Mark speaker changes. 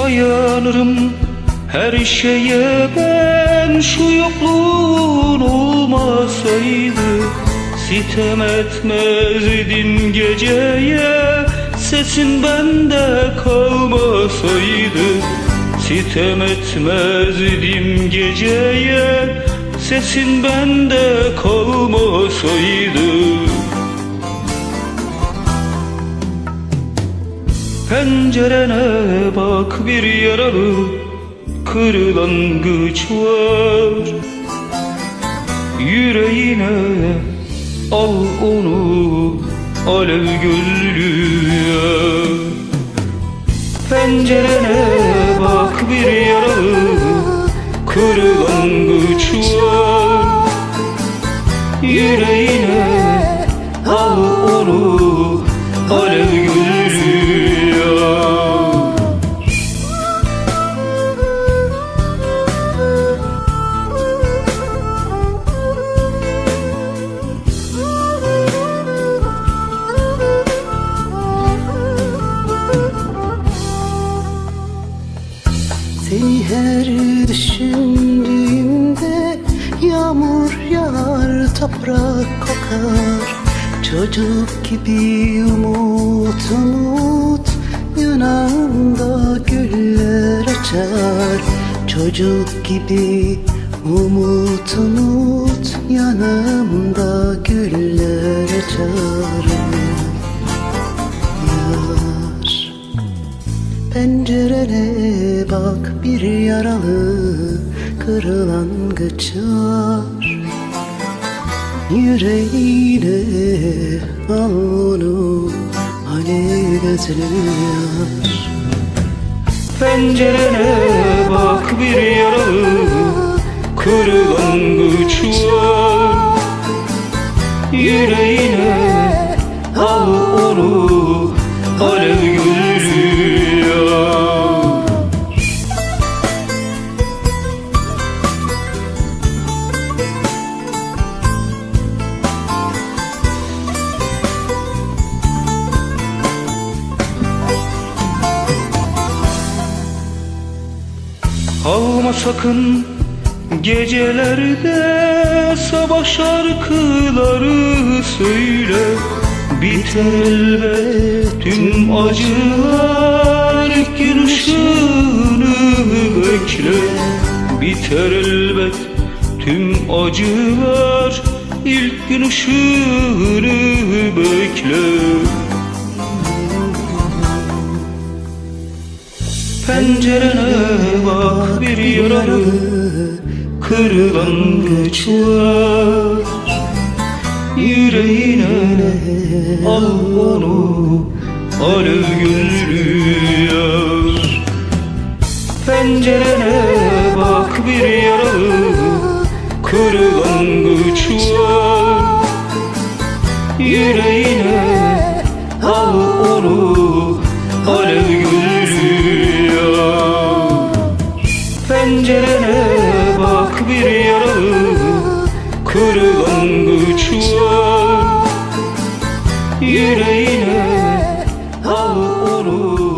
Speaker 1: Dayanırım. Her şeye ben Şu yokluğun olmasaydı Sitem etmezdim geceye. Sesin bende kalmasaydı Sitem etmezdim geceye. Sesin bende kalmasaydı Pencerene bak bir yaralı kırlangıç var. Yüreğine al onu alev gözlüye Pencerene bak bir yaralı kırlangıç
Speaker 2: her düşündüğümde Yağmur yağar, toprak kokar. Çocuk gibi umut umut Yanağımda güller açar. Çocuk gibi umut umut Yanağımda güller açar. Yar Pencerene bak bir yaralı kırlangıç var Yüreğine al onu alev gözlü yar.
Speaker 1: Pencerene bak bir yaralı kırlangıç var Yüreğine al onu Alma sakın gecelerde sabah şarkıları söyle. Biter elbet tüm acılar gün ışığını bekle. Biter elbet tüm acılar ilk gün ışığını bekle Pencerene bak bir yaralı kırlangıç var Yüreğine al onu alev gözlü yar Pencerene bak bir yaralı kırlangıç var Yüreğine al onu Pencerene bak bir yaralı kırlangıç var Yüreğine al onu